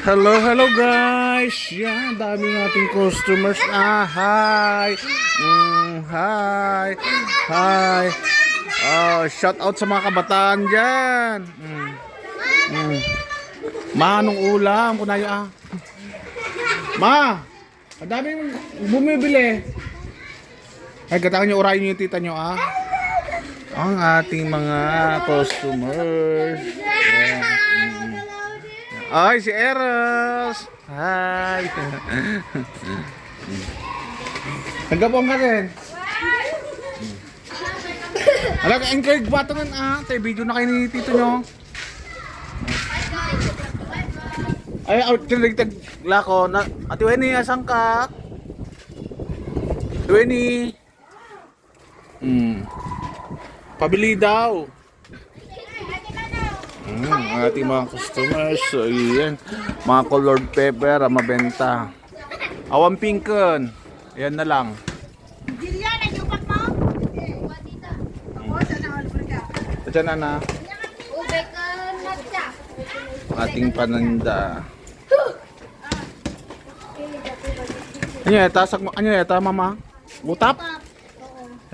Hello, hello guys! Yan, dami nating customers. Ah, hi! Mm, hi! Hi! Oh, shout out sa mga kabataan dyan. Mm. Mm. Ma, anong ulam? Kunayo ah. Ma! Ang daming bumibili. Ay, gatangan niyo, urayin niyo yung tita niyo ah. Ang ating mga customers. Yan. Mm. Ay, si Eros! Hi! Nagkapong ka rin. Alam ka, encourage ba ito ah? Tayo, video na kayo ni Tito nyo. Ay, out tinagtag lako na. Ate Wenny, asan ka? Ate Wenny. Hmm. Pabili daw. Mm, ang ating mga customers. So, yan. Mga colored pepper, ang mabenta. Awang pinkon. Yan na lang. Diyan na na. Na. Ating pananda. Ano yan? Tasak mo. Ano yan? Tama mama? Butap?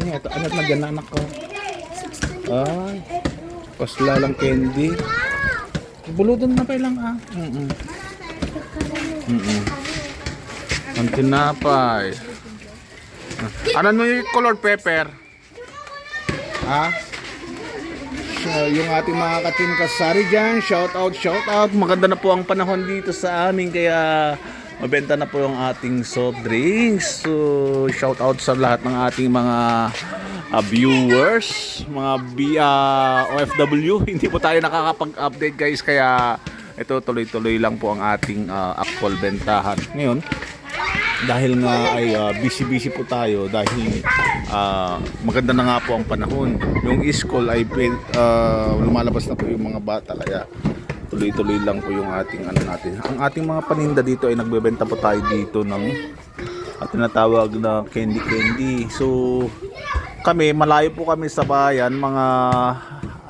Ano yan? Ano na dyan na anak ko? Ay. Pasla lang candy. Bulutan na pa lang ah. Mm -mm. Mm -mm. Ang tinapay. Ah, Ano mo yung colored pepper? Ha? So, yung ating mga ka-team kasari dyan, shout out, shout out. Maganda na po ang panahon dito sa amin kaya mabenta na po yung ating soft drinks. So, shout out sa lahat ng ating mga ah, viewers, mga B, ah, OFW. Hindi po tayo nakakapag-update guys kaya ito tuloy-tuloy lang po ang ating ah, actual bentahan. Ngayon, dahil nga ay busy-busy po tayo dahil ah, maganda na nga po ang panahon. Yung school ay ah, lumalabas na po yung mga bata kaya tuloy-tuloy lang po yung ating ano natin. Ang ating mga paninda dito ay nagbebenta po tayo dito ng at tinatawag na candy candy. So kami malayo po kami sa bayan, mga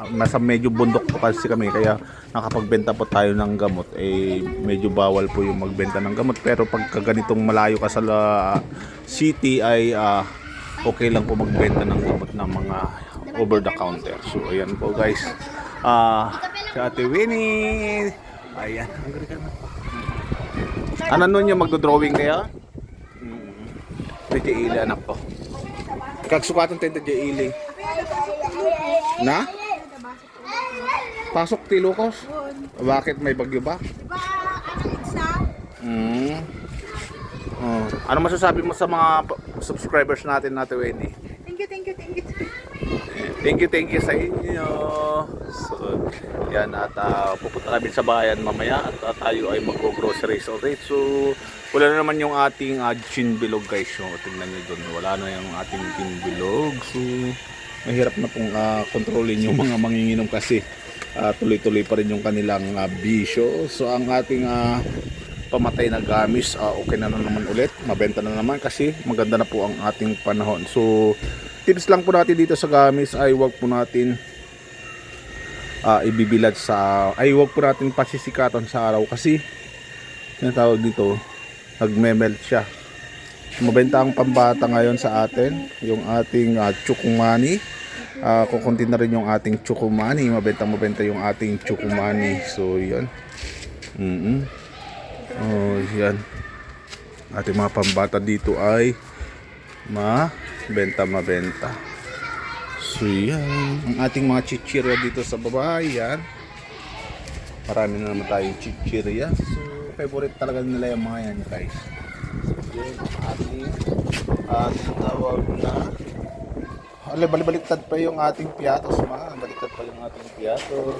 ah, nasa medyo bundok po kasi kami kaya nakapagbenta po tayo ng gamot eh medyo bawal po yung magbenta ng gamot pero pagka ganitong malayo ka sa la- city ay ah, okay lang po magbenta ng gamot ng mga over the counter. So ayan po guys. Ah, si Ate Winnie. Ayan. Ano nun yung magdo-drawing kaya? Mm. Tedya Ili anak ko. Kagsukatan tayo Tedya Ili. Na? Pasok ti Lucas? Bakit may bagyo ba? Diba? Mm. Oh. Ano masasabi mo sa mga subscribers natin natin Wendy? Thank you, thank you, thank you. Thank you, thank you sa inyo. So, yan at ah, pupunta kami sa bayan mamaya at ah, tayo ay mag-groceries ulit. So, wala na naman yung ating uh, gin bilog guys. So, tingnan nyo doon. Wala na yung ating gin bilog. So, mahirap na pong ah, kontrolin yung mga manginginom kasi ah, tuloy-tuloy pa rin yung kanilang ah, bisyo. So, ang ating ah, pamatay na gamis, ah, okay na, na naman ulit. Mabenta na naman kasi maganda na po ang ating panahon. So, tips lang po natin dito sa gamis ay wag po natin ah, ibibilad sa ay wag po natin pasisikatan sa araw kasi yung tawag dito nagme-melt siya. Mabenta ang pambata ngayon sa atin yung ating uh, chukumani. Uh, kukunti na rin yung ating chukumani. Mabenta mabenta yung ating chukumani. So yun. Mm -hmm. oh yan. Ating mga pambata dito ay mabenta mabenta so yan. Ang ating mga chichirya dito sa baba yan. Marami na naman tayong chichirya favorite talaga nila yung mga yan guys so yun ang ating at tawag na Alay, balibaliktad pa yung ating piatos, ma. Baliktad pa yung ating piatos.